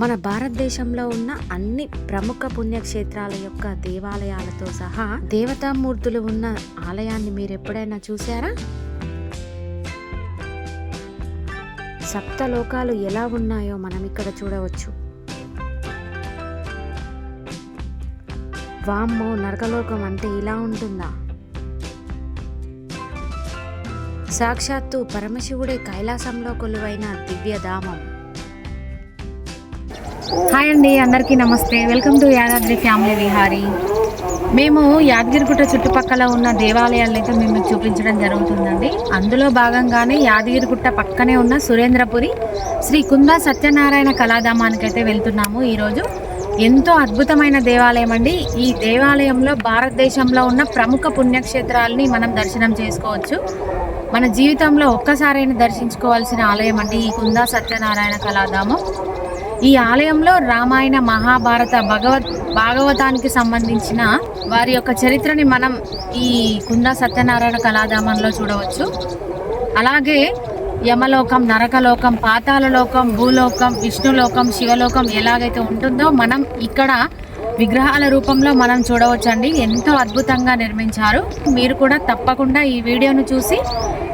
మన భారతదేశంలో ఉన్న అన్ని ప్రముఖ పుణ్యక్షేత్రాల యొక్క దేవాలయాలతో సహా దేవతామూర్తులు ఉన్న ఆలయాన్ని మీరు ఎప్పుడైనా చూసారా సప్త లోకాలు ఎలా ఉన్నాయో మనం ఇక్కడ చూడవచ్చు. వామ్మో నరకలోకం అంటే ఇలా ఉంటుందా? సాక్షాత్తు పరమశివుడే కైలాసంలో కొలువైన దివ్యధామం. హాయ్ అండి అందరికీ నమస్తే. Welcome to Yadadri family Vihari. మేము యాదగిరిగుట్ట చుట్టుపక్కల ఉన్న దేవాలయాలను అయితే మేము మీకు చూపించడం జరుగుతుందండి. అందులో భాగంగానే యాదగిరిగుట్ట పక్కనే ఉన్న సురేంద్రపురి శ్రీ కుందా సత్యనారాయణ కళాధామానికి అయితే వెళ్తున్నాము ఈరోజు. ఎంతో అద్భుతమైన దేవాలయం అండి. ఈ దేవాలయంలో భారతదేశంలో ఉన్న ప్రముఖ పుణ్యక్షేత్రాలని మనం దర్శనం చేసుకోవచ్చు. మన జీవితంలో ఒక్కసారైనా దర్శించుకోవాల్సిన ఆలయం అండి ఈ కుందా సత్యనారాయణ కళాధామం. ఈ ఆలయంలో రామాయణ మహాభారత భగవత్ భాగవతానికి సంబంధించిన వారి యొక్క చరిత్రని మనం ఈ కుందా సత్యనారాయణ కళాధామంలో చూడవచ్చు. అలాగే యమలోకం నరకలోకం పాతాళలోకం భూలోకం విష్ణులోకం శివలోకం ఎలాగైతే ఉంటుందో మనం ఇక్కడ విగ్రహాల రూపంలో మనం చూడవచ్చండి. ఎంతో అద్భుతంగా నిర్మించారు. మీరు కూడా తప్పకుండా ఈ వీడియోను చూసి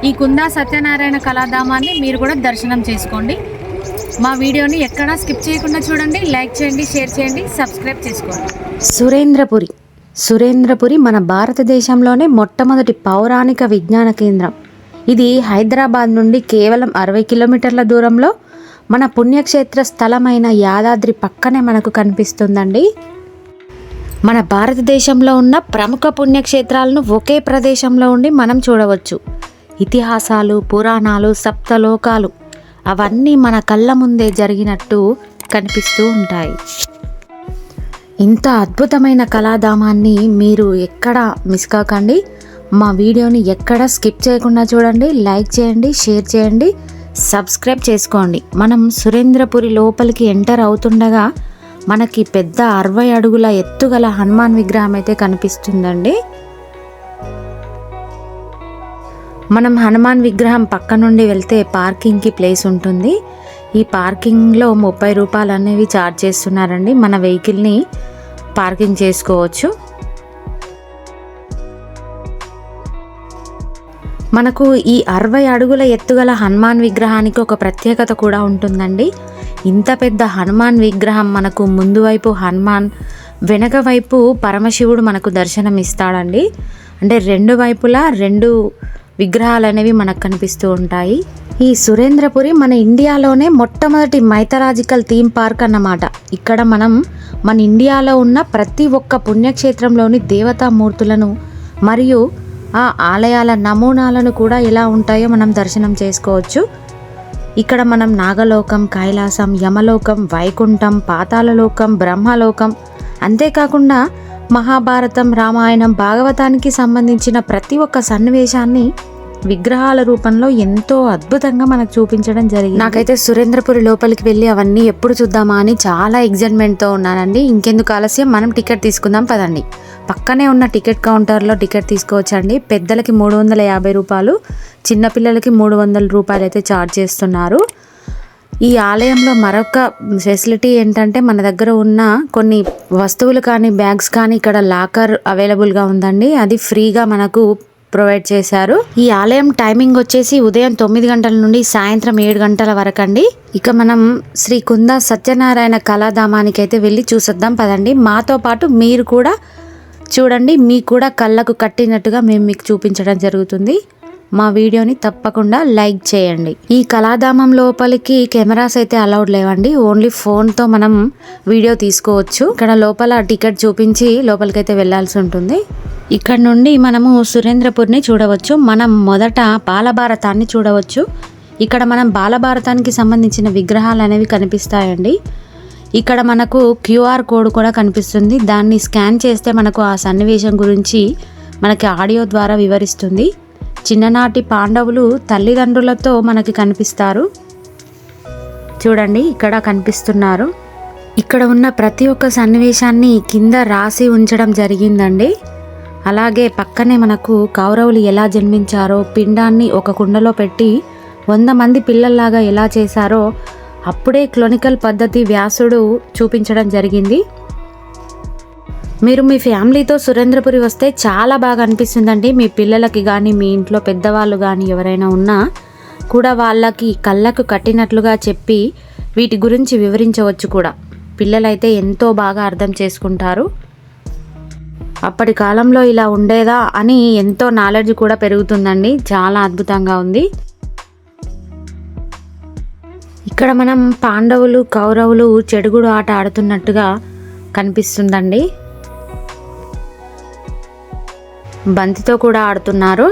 ఈ కుందా సత్యనారాయణ కళాధామాన్ని మీరు కూడా దర్శనం చేసుకోండి. మా వీడియోని ఎక్కడా స్కిప్ చేయకుండా చూడండి లైక్ చేయండి షేర్ చేయండి సబ్స్క్రైబ్ చేసుకోండి. సురేంద్రపురి. సురేంద్రపురి మన భారతదేశంలోనే మొట్టమొదటి పౌరాణిక విజ్ఞాన కేంద్రం. ఇది హైదరాబాద్ నుండి కేవలం అరవై కిలోమీటర్ల దూరంలో మన పుణ్యక్షేత్ర స్థలమైన యాదాద్రి పక్కనే మనకు కనిపిస్తుందండి. మన భారతదేశంలో ఉన్న ప్రముఖ పుణ్యక్షేత్రాలను ఒకే ప్రదేశంలో ఉండి మనం చూడవచ్చు. ఇతిహాసాలు పురాణాలు సప్తలోకాలు. అవన్నీ మన కళ్ళ ముందే జరిగినట్టు కనిపిస్తూ ఉంటాయి. ఇంత అద్భుతమైన కళాధామాన్ని మీరు ఎక్కడ మిస్ కాకండి. మా వీడియోని ఎక్కడ స్కిప్ చేయకుండా చూడండి లైక్ చేయండి షేర్ చేయండి సబ్స్క్రైబ్ చేసుకోండి. మనం సురేంద్రపురి లోపలికి ఎంటర్ అవుతుండగా మనకి పెద్ద అరవై అడుగుల ఎత్తుగల హనుమాన్ విగ్రహం అయితే కనిపిస్తుందండి. మనం హనుమాన్ విగ్రహం పక్క నుండి వెళ్తే పార్కింగ్కి ప్లేస్ ఉంటుంది. ఈ పార్కింగ్లో ముప్పై రూపాయలు అనేవి ఛార్జ్ చేస్తున్నారండి. మన వెహికల్ని పార్కింగ్ చేసుకోవచ్చు. మనకు ఈ అరవై అడుగుల ఎత్తుగల హనుమాన్ విగ్రహానికి ఒక ప్రత్యేకత కూడా ఉంటుందండి. ఇంత పెద్ద హనుమాన్ విగ్రహం మనకు ముందు వైపు హనుమాన్ వెనక వైపు పరమశివుడు మనకు దర్శనం ఇస్తాడండి అంటే రెండు వైపులా రెండు విగ్రహాలు అనేవి మనకు కనిపిస్తూ ఉంటాయి. ఈ సురేంద్రపురి మన ఇండియాలోనే మొట్టమొదటి మైథలాజికల్ థీమ్ పార్క్ అన్నమాట. ఇక్కడ మనం మన ఇండియాలో ఉన్న ప్రతి ఒక్క పుణ్యక్షేత్రంలోని దేవతామూర్తులను మరియు ఆ ఆలయాల నమూనాలను కూడా ఎలా ఉంటాయో మనం దర్శనం చేసుకోవచ్చు. ఇక్కడ మనం నాగలోకం కైలాసం యమలోకం వైకుంఠం పాతాళలోకం బ్రహ్మలోకం అంతేకాకుండా మహాభారతం రామాయణం భాగవతానికి సంబంధించిన ప్రతి ఒక్క సన్నివేశాన్ని విగ్రహాల రూపంలో ఎంతో అద్భుతంగా మనకు చూపించడం జరిగింది. నాకైతే సురేంద్రపురి లోపలికి వెళ్ళి అవన్నీ ఎప్పుడు చూద్దామా అని చాలా ఎగ్జైట్మెంట్తో ఉన్నానండి. ఇంకెందుకు ఆలస్యం? మనం టికెట్ తీసుకుందాం పదండి. పక్కనే ఉన్న టికెట్ కౌంటర్లో టికెట్ తీసుకోవచ్చండి. పెద్దలకి మూడు వందల యాభై రూపాయలు చిన్నపిల్లలకి మూడు వందల రూపాయలు అయితే ఛార్జ్ చేస్తున్నారు. ఈ ఆలయంలో మరొక ఫెసిలిటీ ఏంటంటే మన దగ్గర ఉన్న కొన్ని వస్తువులు కానీ బ్యాగ్స్ కానీ ఇక్కడ లాకర్ అవైలబుల్గా ఉందండి. అది ఫ్రీగా మనకు ప్రొవైడ్ చేశారు. ఈ ఆలయం టైమింగ్ వచ్చేసి ఉదయం తొమ్మిది గంటల నుండి సాయంత్రం ఏడు గంటల వరకు అండి. ఇక మనం శ్రీ కుంద సత్యనారాయణ కళాధామానికి అయితే వెళ్ళి చూసొద్దాం పదండి. మాతో పాటు మీరు కూడా చూడండి. మీకు కూడా కళ్ళకు కట్టినట్టుగా మేము మీకు చూపించడం జరుగుతుంది. మా వీడియోని తప్పకుండా లైక్ చేయండి. ఈ కళాధామం లోపలికి కెమెరాస్ అయితే అలౌడ్ లేవండి. ఓన్లీ ఫోన్తో మనం వీడియో తీసుకోవచ్చు. ఇక్కడ లోపల టికెట్ చూపించి లోపలికైతే వెళ్ళాల్సి ఉంటుంది. ఇక్కడ నుండి మనము సురేంద్రపూర్ని చూడవచ్చు. మనం మొదట బాలభారతాన్ని చూడవచ్చు. ఇక్కడ మనం బాలభారతానికి సంబంధించిన విగ్రహాలు అనేవి కనిపిస్తాయండి. ఇక్కడ మనకు క్యూఆర్ కోడ్ కూడా కనిపిస్తుంది. దాన్ని స్కాన్ చేస్తే మనకు ఆ సన్నివేశం గురించి మనకి ఆడియో ద్వారా వివరిస్తుంది. చిన్ననాటి పాండవులు తల్లిదండ్రులతో మనకి కనిపిస్తారు. చూడండి ఇక్కడ కనిపిస్తున్నారు. ఇక్కడ ఉన్న ప్రతి ఒక్క సన్నివేశాన్ని కింద రాసి ఉంచడం జరిగిందండి. అలాగే పక్కనే మనకు కౌరవులు ఎలా జన్మించారో పిండాన్ని ఒక కుండలో పెట్టి వంద మంది పిల్లల్లాగా ఎలా చేశారో అప్పుడే క్లోనికల్ పద్ధతి వ్యాసుడు చూపించడం జరిగింది. మీరు మీ ఫ్యామిలీతో సురేంద్రపురి వస్తే చాలా బాగా అనిపిస్తుందండి. మీ పిల్లలకి కానీ మీ ఇంట్లో పెద్దవాళ్ళు కానీ ఎవరైనా ఉన్నా కూడా వాళ్ళకి కళ్ళకు కట్టినట్లుగా చెప్పి వీటి గురించి వివరించవచ్చు కూడా. పిల్లలైతే ఎంతో బాగా అర్థం చేసుకుంటారు. అప్పటి కాలంలో ఇలా ఉండేదా అని ఎంతో నాలెడ్జ్ కూడా పెరుగుతుందండి. చాలా అద్భుతంగా ఉంది. ఇక్కడ మనం పాండవులు కౌరవులు చెడుగుడు ఆట ఆడుతున్నట్టుగా కనిపిస్తుందండి. బంతితో కూడా ఆడుతున్నారు.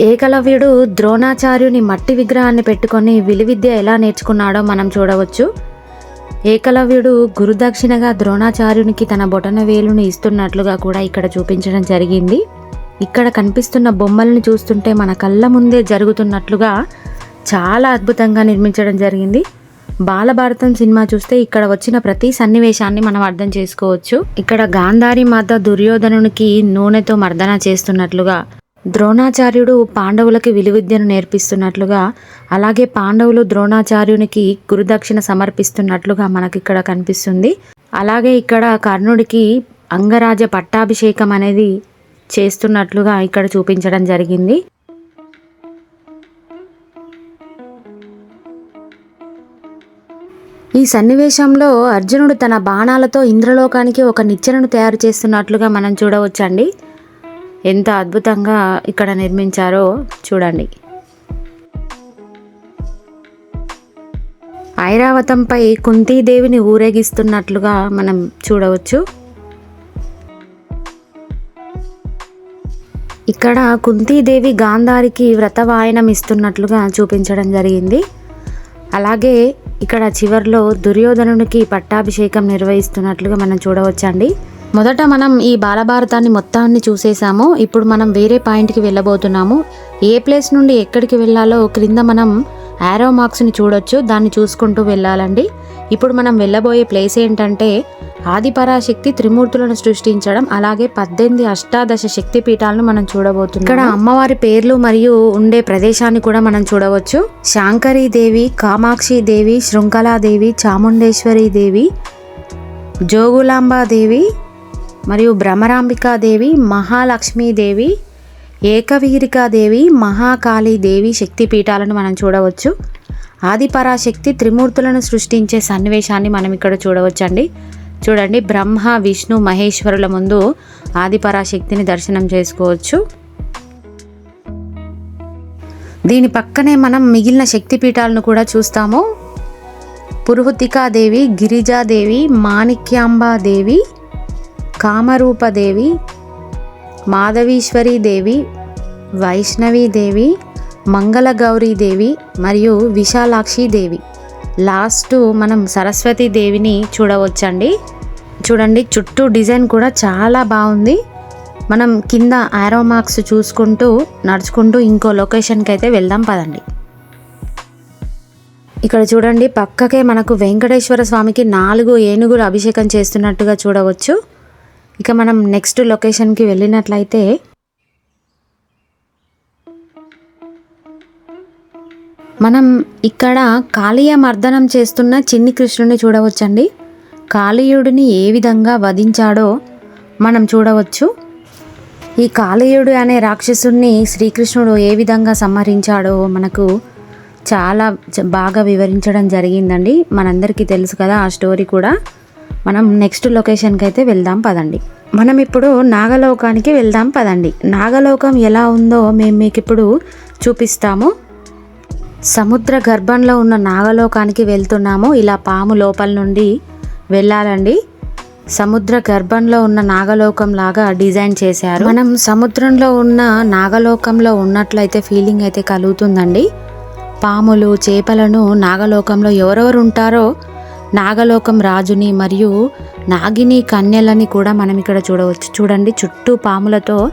ఏకలవ్యుడు ద్రోణాచార్యుని మట్టి విగ్రహాన్ని పెట్టుకొని విలువిద్య ఎలా నేర్చుకున్నాడో మనం చూడవచ్చు. ఏకలవ్యుడు గురుదక్షిణగా ద్రోణాచార్యునికి తన బొటన వేలును ఇస్తున్నట్లుగా కూడా ఇక్కడ చూపించడం జరిగింది. ఇక్కడ కనిపిస్తున్న బొమ్మలను చూస్తుంటే మన కళ్ళ ముందే జరుగుతున్నట్లుగా చాలా అద్భుతంగా నిర్మించడం జరిగింది. బాలభారతం సినిమా చూస్తే ఇక్కడ వచ్చిన ప్రతి సన్నివేశాన్ని మనం అర్థం చేసుకోవచ్చు. ఇక్కడ గాంధారి మాత దుర్యోధనునికి నూనెతో మర్దన చేస్తున్నట్లుగా ద్రోణాచార్యుడు పాండవులకి విలువిద్యను నేర్పిస్తున్నట్లుగా అలాగే పాండవులు ద్రోణాచార్యునికి గురుదక్షిణ సమర్పిస్తున్నట్లుగా మనకి ఇక్కడ కనిపిస్తుంది. అలాగే ఇక్కడ కర్ణుడికి అంగరాజ పట్టాభిషేకం అనేది చేస్తున్నట్లుగా ఇక్కడ చూపించడం జరిగింది. ఈ సన్నివేశంలో అర్జునుడు తన బాణాలతో ఇంద్రలోకానికి ఒక నిచ్చెనను తయారు చేస్తున్నట్లుగా మనం చూడవచ్చండి. ఎంత అద్భుతంగా ఇక్కడ నిర్మించారో చూడండి. ఐరావతంపై కుంతీదేవిని ఊరేగిస్తున్నట్లుగా మనం చూడవచ్చు. ఇక్కడ కుంతీదేవి గాంధారికి వ్రతవాయనం ఇస్తున్నట్లుగా చూపించడం జరిగింది. అలాగే ఇక్కడ చివర్లో దుర్యోధనునికి పట్టాభిషేకం నిర్వహిస్తున్నట్లుగా మనం చూడవచ్చండి. మొదట మనం ఈ బాలభారతాన్ని మొత్తాన్ని చూసేసాము ఇప్పుడు మనం వేరే పాయింట్కి వెళ్ళబోతున్నాము. ఏ ప్లేస్ నుండి ఎక్కడికి వెళ్ళాలో క్రింద మనం యారో మార్క్స్ని చూడొచ్చు దాన్ని చూసుకుంటూ వెళ్ళాలండి. ఇప్పుడు మనం వెళ్ళబోయే ప్లేస్ ఏంటంటే ఆదిపరాశక్తి త్రిమూర్తులను సృష్టించడం అలాగే పద్దెనిమిది అష్టాదశ శక్తి పీఠాలను మనం చూడబోతున్నాం ఇక్కడ అమ్మవారి పేర్లు మరియు ఉండే ప్రదేశాన్ని కూడా మనం చూడవచ్చు. శాంకరీదేవి దేవి కామాక్షి దేవి శృంఖలాదేవి చాముండేశ్వరి దేవి జోగులాంబాదేవి మరియు భ్రమరాంబికాదేవి మహాలక్ష్మీదేవి ఏకవీరికాదేవి మహాకాళీదేవి శక్తి పీఠాలను మనం చూడవచ్చు. ఆదిపరాశక్తి త్రిమూర్తులను సృష్టించే సన్నివేశాన్ని మనం ఇక్కడ చూడవచ్చండి. చూడండి బ్రహ్మ విష్ణు మహేశ్వరుల ముందు ఆదిపరాశక్తిని దర్శనం చేసుకోవచ్చు. దీని పక్కనే మనం మిగిలిన శక్తి పీఠాలను కూడా చూస్తాము. పురుహుతికాదేవి గిరిజాదేవి మాణిక్యాంబాదేవి కామరూపదేవి మాధవీశ్వరీదేవి వైష్ణవీదేవి మంగళగౌరీదేవి మరియు విశాలాక్షిదేవి. లాస్ట్ మనం సరస్వతీదేవిని చూడవచ్చండి. చూడండి చుట్టూ డిజైన్ కూడా చాలా బాగుంది. మనం కింద ఆరో మార్క్స్ చూసుకుంటూ నడుచుకుంటూ ఇంకో లొకేషన్కి అయితే వెళ్దాం పదండి. ఇక్కడ చూడండి పక్కకే మనకు వెంకటేశ్వర స్వామికి నాలుగు ఏనుగులు అభిషేకం చేస్తున్నట్టుగా చూడవచ్చు. ఇక మనం నెక్స్ట్ లొకేషన్కి వెళ్ళినట్లయితే మనం ఇక్కడ కాళీయ మర్దనం చేస్తున్న చిన్ని కృష్ణుని చూడవచ్చండి. కాళీయుడిని ఏ విధంగా వధించాడో మనం చూడవచ్చు. ఈ కాళీయుడు అనే రాక్షసుణ్ణి శ్రీకృష్ణుడు ఏ విధంగా సంహరించాడో మనకు చాలా బాగా వివరించడం జరిగిందండి. మనందరికీ తెలుసు కదా ఆ స్టోరీ కూడా. మనం నెక్స్ట్ లొకేషన్కి అయితే వెళ్దాం పదండి. మనం ఇప్పుడు నాగలోకానికి వెళ్దాం పదండి. నాగలోకం ఎలా ఉందో మేము మీకు ఇప్పుడు చూపిస్తాము. సముద్ర గర్భంలో ఉన్న నాగలోకానికి వెళ్తున్నాము. ఇలా పాము లోపల నుండి వెళ్ళాలండి. సముద్ర గర్భంలో ఉన్న నాగలోకం లాగా డిజైన్ చేశారు. మనం సముద్రంలో ఉన్న నాగలోకంలో ఉన్నట్లయితే ఫీలింగ్ అయితే కలుగుతుందండి. పాములు చేపలను నాగలోకంలో ఎవరెవరు ఉంటారో నాగలోకం రాజుని మరియు నాగిని కన్యలని కూడా మనం ఇక్కడ చూడవచ్చు. చూడండి చుట్టూ పాములతో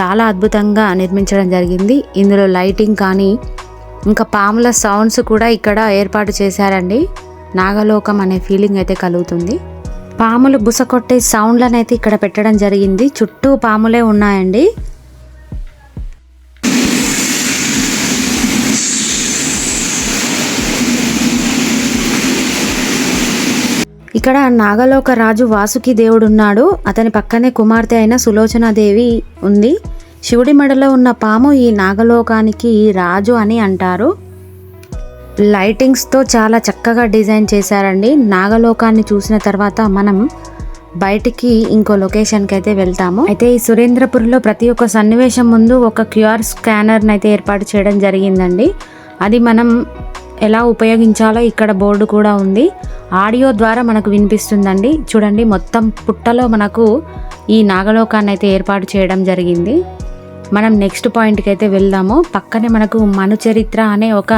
చాలా అద్భుతంగా నిర్మించడం జరిగింది. ఇందులో లైటింగ్ కానీ ఇంకా పాముల సౌండ్స్ కూడా ఇక్కడ ఏర్పాటు చేశారండి. నాగలోకం అనే ఫీలింగ్ అయితే కలుగుతుంది. పాములు బుస కొట్టే సౌండ్లను అయితే ఇక్కడ పెట్టడం జరిగింది. చుట్టూ పాములే ఉన్నాయండి. ఇక్కడ నాగలోక రాజు వాసుకి దేవుడున్నాడు. అతని పక్కనే కుమార్తె అయిన సులోచనాదేవి ఉంది. శివుడి మెడలో ఉన్న పాము ఈ నాగలోకానికి రాజు అని అంటారు. లైటింగ్స్తో చాలా చక్కగా డిజైన్ చేశారండి. నాగలోకాన్ని చూసిన తర్వాత మనం బయటికి ఇంకో లొకేషన్కి అయితే వెళ్తాము. అయితే ఈ సురేంద్రపూర్లో ప్రతి ఒక్క సన్నివేశం ముందు ఒక క్యూఆర్ స్కానర్ని అయితే ఏర్పాటు చేయడం జరిగిందండి. అది మనం ఎలా ఉపయోగించాలో ఇక్కడ బోర్డు కూడా ఉంది. ఆడియో ద్వారా మనకు వినిపిస్తుందండి. చూడండి మొత్తం పుట్టలో మనకు ఈ నాగలోకాన్ని అయితే ఏర్పాటు చేయడం జరిగింది. మనం నెక్స్ట్ పాయింట్కి అయితే వెళ్దాము. పక్కనే మనకు మను చరిత్ర అనే ఒక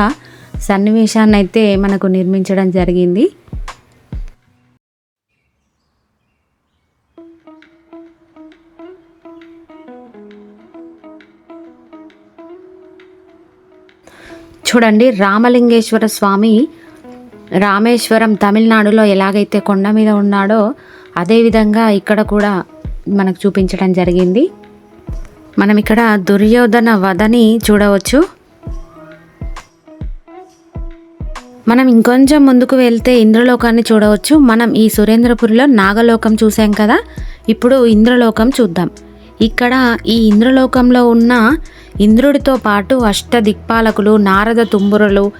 సన్నివేశాన్ని అయితే మనకు నిర్మించడం జరిగింది. చూడండి రామలింగేశ్వర స్వామి రామేశ్వరం తమిళనాడులో ఎలాగైతే కొండ మీద ఉన్నాడో అదేవిధంగా ఇక్కడ కూడా మనకు చూపించడం జరిగింది. మనం ఇక్కడ దుర్యోధన వధని చూడవచ్చు. మనం ఇంకొంచెం ముందుకు వెళ్తే ఇంద్రలోకాన్ని చూడవచ్చు. మనం ఈ సురేంద్రపురిలో నాగలోకం చూసాం కదా? ఇప్పుడు ఇంద్రలోకం చూద్దాం. ఇక్కడ ఈ ఇంద్రలోకంలో ఉన్న ఇంద్రుడితో పాటు అష్ట దిక్పాలకులు నారద తుంబురులు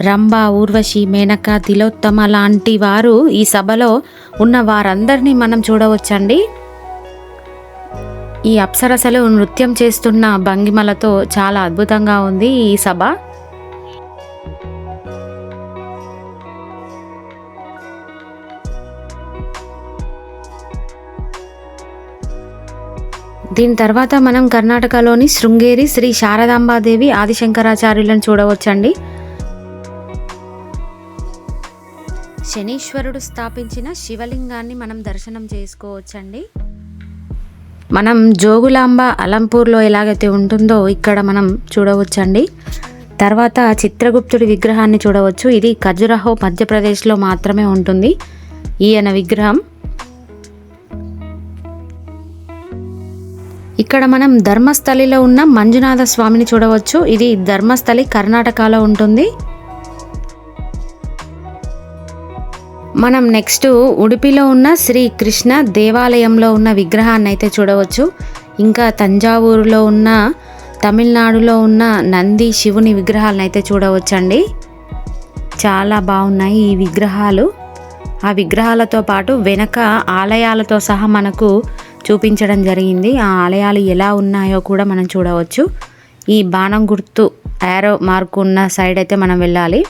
రంభ ఊర్వశి మేనక తిలోత్తమ లాంటి వారు ఈ సభలో ఉన్న వారందరినీ మనం చూడవచ్చండి. ఈ అప్సరసలు నృత్యం చేస్తున్న భంగిమలతో చాలా అద్భుతంగా ఉంది ఈ సభ. దీని తర్వాత మనం కర్ణాటకలోని శృంగేరి శ్రీ శారదాంబాదేవి ఆదిశంకరాచార్యులను చూడవచ్చండి. శనీశ్వరుడు స్థాపించిన శివలింగాన్ని మనం దర్శనం చేసుకోవచ్చండి. మనం జోగులాంబ అలంపూర్లో ఎలాగైతే ఉంటుందో ఇక్కడ మనం చూడవచ్చండి. తర్వాత చిత్రగుప్తుడి విగ్రహాన్ని చూడవచ్చు. ఇది ఖజురహో మధ్యప్రదేశ్లో మాత్రమే ఉంటుంది. ఈయన విగ్రహం. ఇక్కడ మనం ధర్మస్థలిలో ఉన్న మంజునాథ స్వామిని చూడవచ్చు. ఇది ధర్మస్థలి కర్ణాటకలో ఉంటుంది. మనం నెక్స్ట్ ఉడిపిలో ఉన్న శ్రీ కృష్ణ దేవాలయంలో ఉన్న విగ్రహాన్ని అయితే చూడవచ్చు. ఇంకా తంజావూరులో ఉన్న తమిళనాడులో ఉన్న నంది శివుని విగ్రహాలను అయితే చూడవచ్చండి. చాలా బాగున్నాయి ఈ విగ్రహాలు. ఆ విగ్రహాలతో పాటు వెనక ఆలయాలతో సహా మనకు చూపించడం జరిగింది. ఆ ఆలయాలు ఎలా ఉన్నాయో కూడా మనం చూడవచ్చు. ఈ బాణం గుర్తు యారో మార్క్ ఉన్న సైడ్ అయితే మనం వెళ్ళాలి.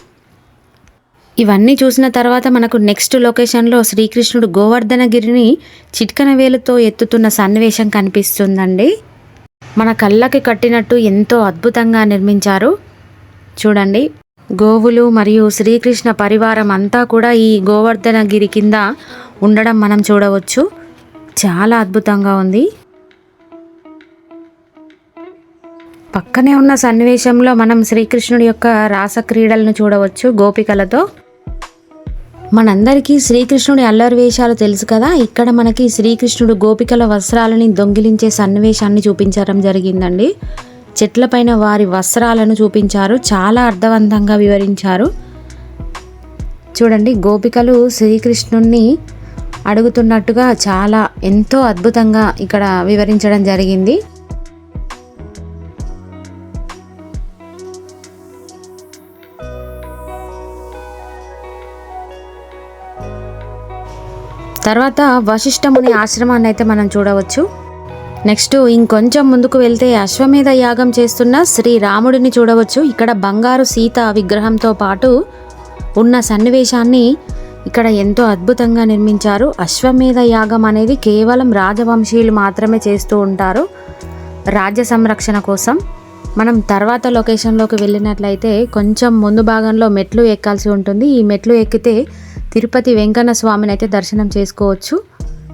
ఇవన్నీ చూసిన తర్వాత మనకు నెక్స్ట్ లొకేషన్లో శ్రీకృష్ణుడు గోవర్ధనగిరిని చిట్కన వేలుతో ఎత్తుతున్న సన్నివేశం కనిపిస్తుందండి. మన కళ్ళకి కట్టినట్టు ఎంతో అద్భుతంగా నిర్మించారు. చూడండి గోవులు మరియు శ్రీకృష్ణ పరివారం అంతా కూడా ఈ గోవర్ధనగిరి కింద ఉండడం మనం చూడవచ్చు. చాలా అద్భుతంగా ఉంది. పక్కనే ఉన్న సన్నివేశంలో మనం శ్రీకృష్ణుడి యొక్క రాసక్రీడలను చూడవచ్చు గోపికలతో. మనందరికీ శ్రీకృష్ణుడి అల్లరి వేషాలు తెలుసు కదా. ఇక్కడ మనకి శ్రీకృష్ణుడు గోపికల వస్త్రాలని దొంగిలించే సన్నివేశాన్ని చూపించడం జరిగిందండి. చెట్లపైన వారి వస్త్రాలను చూపించారు. చాలా అర్థవంతంగా వివరించారు. చూడండి గోపికలు శ్రీకృష్ణుణ్ణి అడుగుతున్నట్టుగా చాలా ఎంతో అద్భుతంగా ఇక్కడ వివరించడం జరిగింది. తర్వాత వశిష్ఠముని ఆశ్రమాన్ని అయితే మనం చూడవచ్చు. నెక్స్ట్ ఇంకొంచెం ముందుకు వెళ్తే అశ్వమేధ యాగం చేస్తున్న శ్రీ రాముడిని చూడవచ్చు. ఇక్కడ బంగారు సీత విగ్రహంతో పాటు ఉన్న సన్నివేశాన్ని ఇక్కడ ఎంతో అద్భుతంగా నిర్మించారు. అశ్వమేధ యాగం అనేది కేవలం రాజవంశీయులు మాత్రమే చేస్తూ ఉంటారు రాజ్య సంరక్షణ కోసం. మనం తర్వాత లొకేషన్లోకి వెళ్ళినట్లయితే కొంచెం ముందు భాగంలో మెట్లు ఎక్కాల్సి ఉంటుంది. ఈ మెట్లు ఎక్కితే తిరుపతి వెంకన్న స్వామిని అయితే దర్శనం చేసుకోవచ్చు.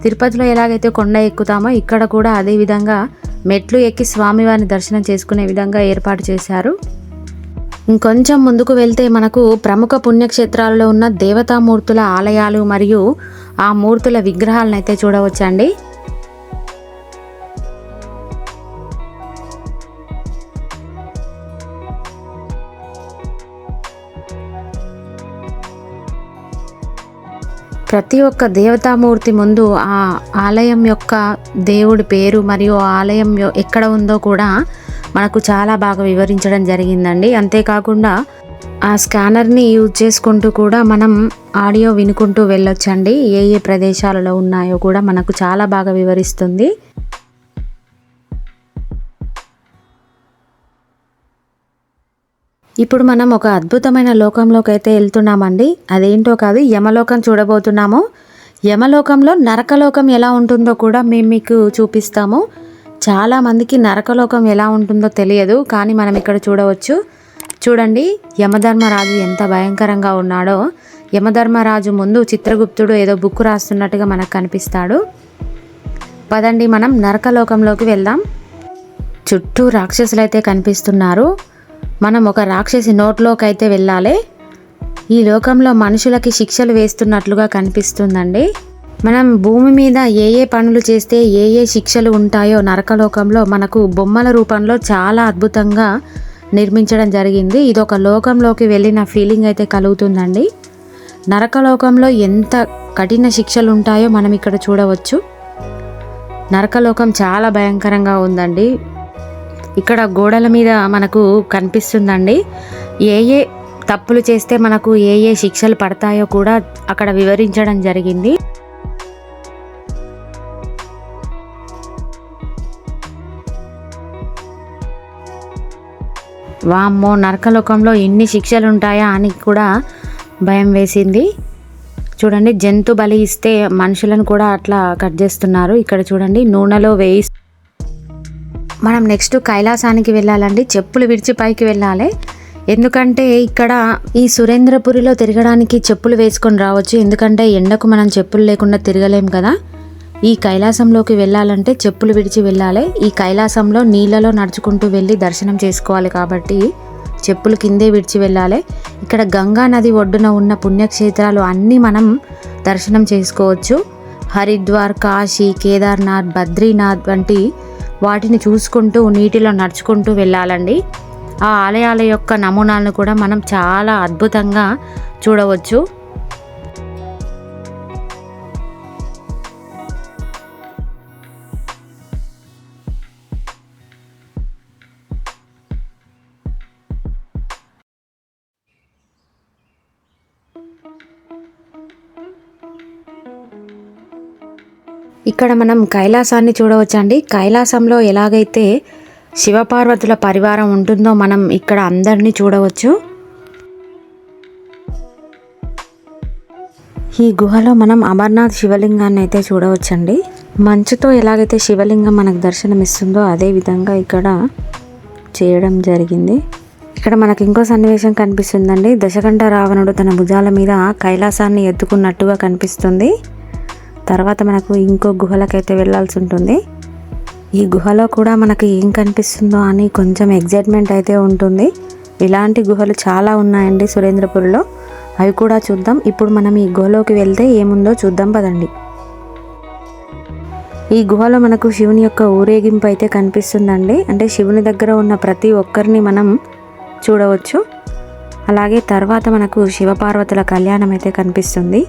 తిరుపతిలో ఎలాగైతే కొండ ఎక్కుతామో ఇక్కడ కూడా అదే విధంగా మెట్లు ఎక్కి స్వామివారిని దర్శనం చేసుకునే విధంగా ఏర్పాటు చేశారు. ఇంకొంచెం ముందుకు వెళ్తే మనకు ప్రముఖ పుణ్యక్షేత్రాలలో ఉన్న దేవతామూర్తుల ఆలయాలు మరియు ఆ మూర్తుల విగ్రహాలను అయితే చూడవచ్చండి. ప్రతి ఒక్క దేవతామూర్తి ముందు ఆ ఆలయం యొక్క దేవుడి పేరు మరియు ఆలయం ఎక్కడ ఉందో కూడా మనకు చాలా బాగా వివరించడం జరిగిందండి. అంతేకాకుండా ఆ స్కానర్ని యూజ్ చేసుకుంటూ కూడా మనం ఆడియో వినుకుంటూ వెళ్ళొచ్చండి. ఏ ఏ ప్రదేశాలలో ఉన్నాయో కూడా మనకు చాలా బాగా వివరిస్తుంది. ఇప్పుడు మనం ఒక అద్భుతమైన లోకంలోకి అయితే వెళ్తున్నామండి. అదేంటో కాదు యమలోకం చూడబోతున్నాము. యమలోకంలో నరకలోకం ఎలా ఉంటుందో కూడా మేము మీకు చూపిస్తాము. చాలా మందికి నరకలోకం ఎలా ఉంటుందో తెలియదు కానీ మనం ఇక్కడ చూడవచ్చు. చూడండి యమధర్మరాజు ఎంత భయంకరంగా ఉన్నాడో. యమధర్మరాజు ముందు చిత్రగుప్తుడు ఏదో బుక్ రాస్తున్నట్టుగా మనకు కనిపిస్తాడు. పదండి మనం నరకలోకంలోకి వెళ్దాం. చుట్టూ రాక్షసులైతే కనిపిస్తున్నారు. మనం ఒక రాక్షసి నోట్లోకైతే వెళ్ళాలి. ఈ లోకంలో మనుషులకి శిక్షలు వేస్తున్నట్లుగా కనిపిస్తుందండి. మనం భూమి మీద ఏ ఏ పనులు చేస్తే ఏ ఏ శిక్షలు ఉంటాయో నరకలోకంలో మనకు బొమ్మల రూపంలో చాలా అద్భుతంగా నిర్మించడం జరిగింది. ఇది ఒక లోకంలోకి వెళ్ళిన ఫీలింగ్ అయితే కలుగుతుందండి. నరకలోకంలో ఎంత కఠిన శిక్షలు ఉంటాయో మనం ఇక్కడ చూడవచ్చు. నరకలోకం చాలా భయంకరంగా ఉందండి. ఇక్కడ గోడల మీద మనకు కనిపిస్తుందండి. ఏ ఏ తప్పులు చేస్తే మనకు ఏ ఏ శిక్షలు పడతాయో కూడా అక్కడ వివరించడం జరిగింది. వామ్మో నరకలోకంలో ఎన్ని శిక్షలు ఉంటాయా అని కూడా భయం వేసింది. చూడండి జంతు బలి ఇస్తే మనుషులను కూడా అట్లా కట్ చేస్తున్నారు. ఇక్కడ చూడండి నూనెలో వేయి మనం నెక్స్ట్ కైలాసానికి వెళ్ళాలండి. చెప్పులు విడిచి పైకి వెళ్ళాలి. ఎందుకంటే ఇక్కడ ఈ సురేంద్రపురిలో తిరగడానికి చెప్పులు వేసుకొని రావచ్చు. ఎందుకంటే ఎండకు మనం చెప్పులు లేకుండా తిరగలేం కదా. ఈ కైలాసంలోకి వెళ్ళాలంటే చెప్పులు విడిచి వెళ్ళాలి. ఈ కైలాసంలో నీళ్ళలో నడుచుకుంటూ వెళ్ళి దర్శనం చేసుకోవాలి కాబట్టి చెప్పులు కిందే విడిచి వెళ్ళాలి. ఇక్కడ గంగా నది ఒడ్డున ఉన్న పుణ్యక్షేత్రాలు అన్నీ మనం దర్శనం చేసుకోవచ్చు. హరిద్వార్ కాశీ కేదార్నాథ్ బద్రీనాథ్ వంటి వాటిని చూసుకుంటూ నీటిలో నడుచుకుంటూ వెళ్ళాలండి. ఆ ఆలయాల యొక్క నమూనాలను కూడా మనం చాలా అద్భుతంగా చూడవచ్చు. ఇక్కడ మనం కైలాసాన్ని చూడవచ్చండి. కైలాసంలో ఎలాగైతే శివపార్వతుల పరివారం ఉంటుందో మనం ఇక్కడ అందరినీ చూడవచ్చు. ఈ గుహలో మనం అమర్నాథ్ శివలింగాన్ని అయితే చూడవచ్చండి. మంచుతో ఎలాగైతే శివలింగం మనకు దర్శనమిస్తుందో అదే విధంగా ఇక్కడ చేయడం జరిగింది. ఇక్కడ మనకి ఇంకో సన్నివేశం కనిపిస్తుందండి. దశకంఠ రావణుడు తన భుజాల మీద కైలాసాన్ని ఎత్తుకున్నట్టుగా కనిపిస్తుంది. తర్వాత మనకు ఇంకో గుహలకైతే వెళ్ళాల్సి ఉంటుంది. ఈ గుహలో కూడా మనకి ఏం కనిపిస్తుందో అని కొంచెం ఎగ్జైట్మెంట్ అయితే ఉంటుంది. ఇలాంటి గుహలు చాలా ఉన్నాయండి సురేంద్రపూర్లో. అవి కూడా చూద్దాం. ఇప్పుడు మనం ఈ గుహలోకి వెళ్తే ఏముందో చూద్దాం పదండి. ఈ గుహలో మనకు శివుని యొక్క ఊరేగింపు అయితే కనిపిస్తుందండి. అంటే శివుని దగ్గర ఉన్న ప్రతి ఒక్కరిని మనం చూడవచ్చు. అలాగే తర్వాత మనకు శివపార్వతుల కళ్యాణం అయితే కనిపిస్తుంది.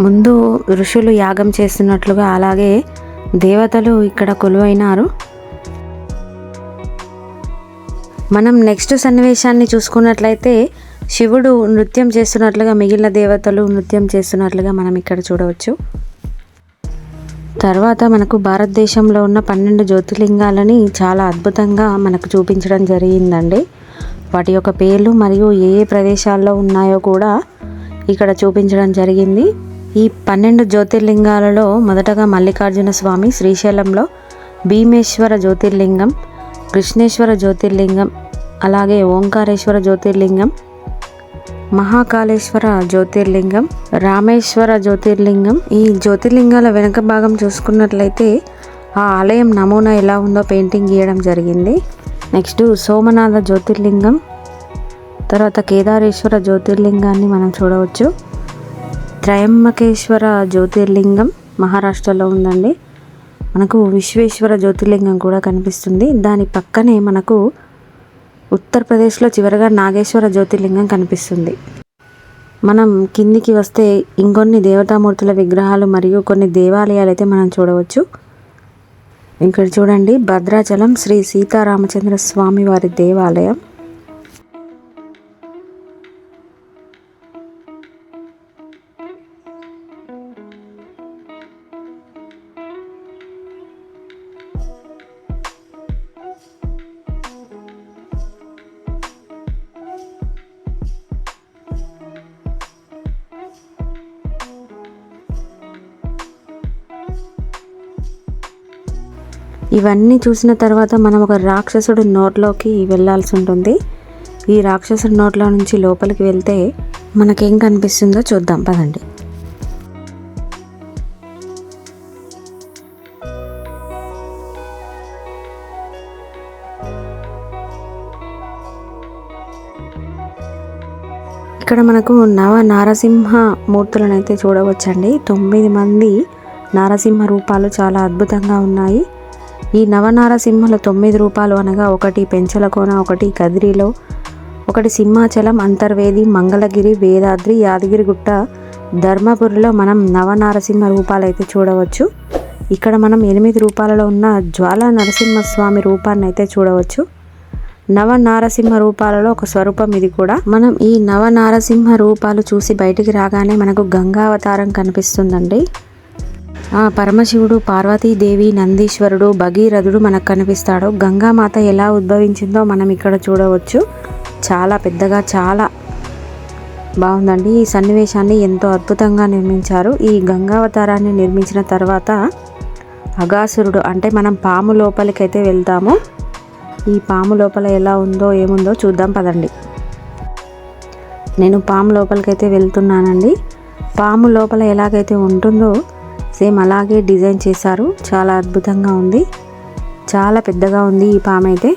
ముందు ఋషులు యాగం చేస్తున్నట్లుగా అలాగే దేవతలు ఇక్కడ కొలువైనారు. మనం నెక్స్ట్ సన్నివేశాన్ని చూసుకున్నట్లయితే శివుడు నృత్యం చేస్తున్నట్లుగా మిగిలిన దేవతలు నృత్యం చేస్తున్నట్లుగా మనం ఇక్కడ చూడవచ్చు. తర్వాత మనకు భారతదేశంలో ఉన్న పన్నెండు జ్యోతిర్లింగాలని చాలా అద్భుతంగా మనకు చూపించడం జరిగిందండి. వాటి యొక్క పేర్లు మరియు ఏ ఏ ప్రదేశాల్లో ఉన్నాయో కూడా ఇక్కడ చూపించడం జరిగింది. ఈ పన్నెండు జ్యోతిర్లింగాలలో మొదటగా మల్లికార్జున స్వామి శ్రీశైలంలో భీమేశ్వర జ్యోతిర్లింగం కృష్ణేశ్వర జ్యోతిర్లింగం అలాగే ఓంకారేశ్వర జ్యోతిర్లింగం మహాకాళేశ్వర జ్యోతిర్లింగం రామేశ్వర జ్యోతిర్లింగం. ఈ జ్యోతిర్లింగాల వెనక భాగం చూసుకున్నట్లయితే ఆ ఆలయం నమూనా ఎలా ఉందో పెయింటింగ్ గీయడం జరిగింది. నెక్స్ట్ సోమనాథ జ్యోతిర్లింగం తర్వాత కేదారేశ్వర జ్యోతిర్లింగాన్ని మనం చూడవచ్చు. త్రయంబకేశ్వర జ్యోతిర్లింగం మహారాష్ట్రలో ఉందండి. మనకు విశ్వేశ్వర జ్యోతిర్లింగం కూడా కనిపిస్తుంది. దాని పక్కనే మనకు ఉత్తరప్రదేశ్లో చివరగా నాగేశ్వర జ్యోతిర్లింగం కనిపిస్తుంది. మనం కిందికి వస్తే ఇంకొన్ని దేవతామూర్తుల విగ్రహాలు మరియు కొన్ని దేవాలయాలు అయితే మనం చూడవచ్చు. ఇక్కడ చూడండి భద్రాచలం శ్రీ సీతారామచంద్ర స్వామి వారి దేవాలయం. ఇవన్నీ చూసిన తర్వాత మనం ఒక రాక్షసుడు నోట్లోకి వెళ్ళాల్సి ఉంటుంది. ఈ రాక్షసుడి నోట్లో నుంచి లోపలికి వెళ్తే మనకేం కనిపిస్తుందో చూద్దాం పదండి. ఇక్కడ మనకు నవ నారసింహ మూర్తులను అయితే చూడవచ్చండి. తొమ్మిది మంది నారసింహ రూపాలు చాలా అద్భుతంగా ఉన్నాయి. ఈ నవనారసింహల తొమ్మిది రూపాలు అనగా ఒకటి పెంచలకోన ఒకటి కదిరిలో ఒకటి సింహాచలం అంతర్వేది మంగళగిరి వేదాద్రి యాదగిరిగుట్ట ధర్మపురిలో మనం నవనారసింహ రూపాలైతే చూడవచ్చు. ఇక్కడ మనం ఎనిమిది రూపాలలో ఉన్న జ్వాల నరసింహస్వామి రూపాన్ని అయితే చూడవచ్చు. నవ నారసింహ రూపాలలో ఒక స్వరూపం ఇది కూడా. మనం ఈ నవ నారసింహ రూపాలు చూసి బయటికి రాగానే మనకు గంగావతారం కనిపిస్తుందండి. ఆ పరమశివుడు పార్వతీదేవి నందీశ్వరుడు భగీరథుడు మనకు కనిపిస్తాడు. గంగామాత ఎలా ఉద్భవించిందో మనం ఇక్కడ చూడవచ్చు. చాలా పెద్దగా చాలా బాగుందండి. ఈ సన్నివేశాన్ని ఎంతో అద్భుతంగా నిర్మించారు. ఈ గంగావతారాన్ని నిర్మించిన తర్వాత అగాసురుడు అంటే మనం పాము లోపలికైతే వెళ్తాము. ఈ పాము లోపల ఎలా ఉందో ఏముందో చూద్దాం పదండి. నేను పాము లోపలికైతే వెళ్తున్నానండి. పాము లోపల ఎలాగైతే ఉంటుందో సేమ్ అలాగే డిజైన్ చేశారు. చాలా అద్భుతంగా ఉంది. చాలా పెద్దగా ఉంది ఈ పాము అయితే.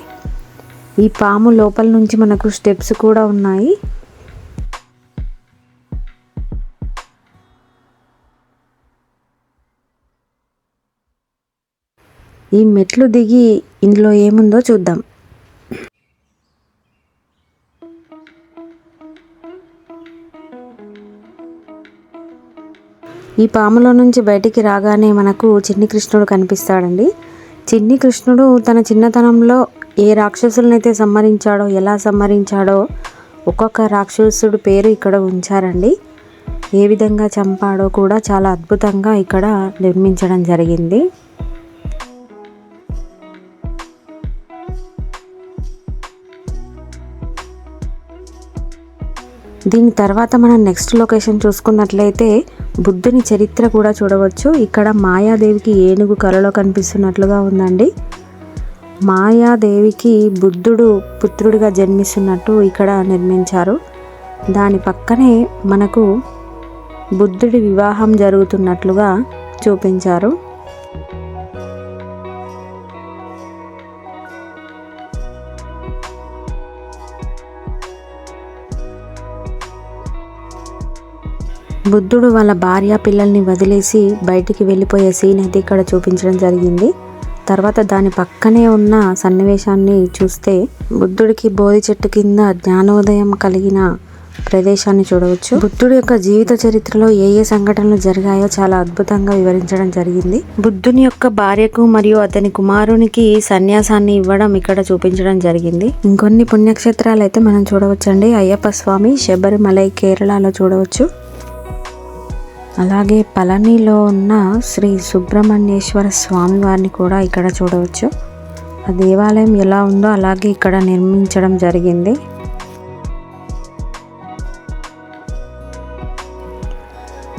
ఈ పాము లోపల నుంచి మనకు స్టెప్స్ కూడా ఉన్నాయి. ఈ మెట్లు దిగి ఇందులో ఏముందో చూద్దాం. ఈ పాములో నుంచి బయటికి రాగానే మనకు చిన్ని కృష్ణుడు కనిపిస్తాడండి. చిన్ని కృష్ణుడు తన చిన్నతనంలో ఏ రాక్షసులనైతే సంహరించాడో ఎలా సంహరించాడో ఒక్కొక్క రాక్షసుడు పేరు ఇక్కడ ఉంచారండి. ఏ విధంగా చంపాడో కూడా చాలా అద్భుతంగా ఇక్కడ నిర్మించడం జరిగింది. దీని తర్వాత మనం నెక్స్ట్ లొకేషన్ చూసుకున్నట్లయితే బుద్ధుని చరిత్ర కూడా చూడవచ్చు. ఇక్కడ మాయాదేవికి ఏనుగు కలలో కనిపిస్తున్నట్లుగా ఉందండి. మాయాదేవికి బుద్ధుడు పుత్రుడిగా జన్మిస్తున్నట్టు ఇక్కడ నిర్మించారు. దాని పక్కనే మనకు బుద్ధుడి వివాహం జరుగుతున్నట్లుగా చూపించారు. బుద్ధుడు వాళ్ళ భార్య పిల్లల్ని వదిలేసి బయటికి వెళ్ళిపోయే సీన్ అయితే ఇక్కడ చూపించడం జరిగింది. తర్వాత దాని పక్కనే ఉన్న సన్నివేశాన్ని చూస్తే బుద్ధుడికి బోధి చెట్టు కింద జ్ఞానోదయం కలిగిన ప్రదేశాన్ని చూడవచ్చు. బుద్ధుడి యొక్క జీవిత చరిత్రలో ఏ ఏ సంఘటనలు జరిగాయో చాలా అద్భుతంగా వివరించడం జరిగింది. బుద్ధుని యొక్క భార్యకు మరియు అతని కుమారునికి సన్యాసాన్ని ఇవ్వడం ఇక్కడ చూపించడం జరిగింది. ఇంకొన్ని పుణ్యక్షేత్రాలు అయితే మనం చూడవచ్చండి. అయ్యప్ప స్వామి శబరిమలై కేరళలో చూడవచ్చు. అలాగే పళనిలో ఉన్న శ్రీ సుబ్రహ్మణ్యేశ్వర స్వామి వారిని కూడా ఇక్కడ చూడవచ్చు. ఆ దేవాలయం ఎలా ఉందో అలాగే ఇక్కడ నిర్మించడం జరిగింది.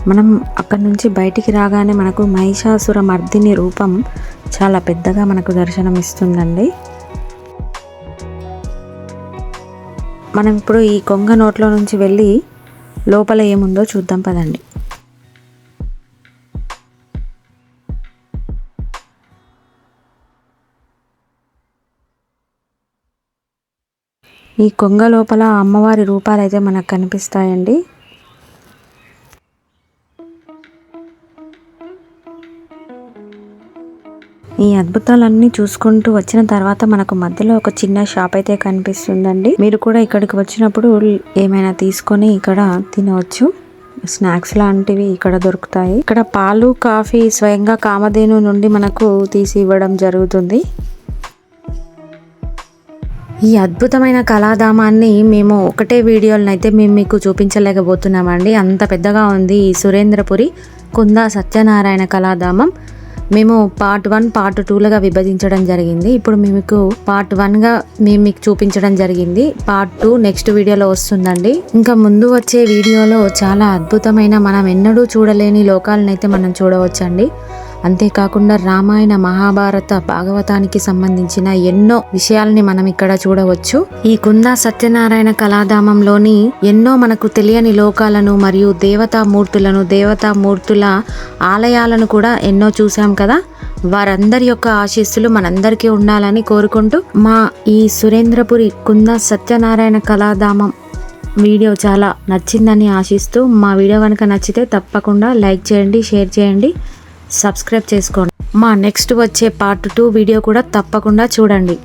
మనం అక్కడ నుంచి బయటికి రాగానే మనకు మహిషాసుర మర్దిని రూపం చాలా పెద్దగా మనకు దర్శనం ఇస్తుందండి మనం ఇప్పుడు ఈ కొంగ నోట్లో నుంచి వెళ్ళి లోపల ఏముందో చూద్దాం పదండి. ఈ కొంగ లోపల అమ్మవారి రూపాలు అయితే మనకు కనిపిస్తాయండి. ఈ ఈ అద్భుతాలన్నీ చూసుకుంటూ వచ్చిన తర్వాత మనకు మధ్యలో ఒక చిన్న షాప్ అయితే కనిపిస్తుందండి. మీరు కూడా ఇక్కడికి వచ్చినప్పుడు ఏమైనా తీసుకొని ఇక్కడ తినవచ్చు స్నాక్స్ లాంటివి ఇక్కడ దొరుకుతాయి. ఇక్కడ పాలు కాఫీ స్వయంగా కామధేను నుండి మనకు తీసి ఇవ్వడం జరుగుతుంది. ఈ అద్భుతమైన కళాధామాన్ని మేము ఒకటే వీడియోలను అయితే మేము మీకు చూపించలేకపోతున్నామండి. అంత పెద్దగా ఉంది ఈ సురేంద్రపురి కుందా సత్యనారాయణ కళాధామం. మేము పార్ట్ వన్ పార్ట్ టూలుగా విభజించడం జరిగింది. ఇప్పుడు మీకు పార్ట్ వన్గా మేము మీకు చూపించడం జరిగింది. పార్ట్ టూ నెక్స్ట్ వీడియోలో వస్తుందండి. ఇంకా ముందు వచ్చే వీడియోలో చాలా అద్భుతమైన మనం ఎన్నడూ చూడలేని లోకాలనైతే మనం చూడవచ్చండి. అంతేకాకుండా రామాయణ మహాభారత భాగవతానికి సంబంధించిన ఎన్నో విషయాల్ని మనం ఇక్కడ చూడవచ్చు. ఈ కుందా సత్యనారాయణ కళాధామంలోని ఎన్నో మనకు తెలియని లోకాలను మరియు దేవతా మూర్తులను దేవతా మూర్తుల ఆలయాలను కూడా ఎన్నో చూసాం కదా. వారందరి యొక్క ఆశీస్సులు మనందరికీ ఉండాలని కోరుకుంటూ మా ఈ సురేంద్రపురి కుందా సత్యనారాయణ కళాధామం వీడియో చాలా నచ్చిందని ఆశిస్తూ మా వీడియో కనుక నచ్చితే తప్పకుండా లైక్ చేయండి షేర్ చేయండి. సబ్స్క్రైబ్ చేసుకోండి. మా నెక్స్ట్ వచ్చే పార్ట్ టూ వీడియో కూడా తప్పకుండా చూడండి.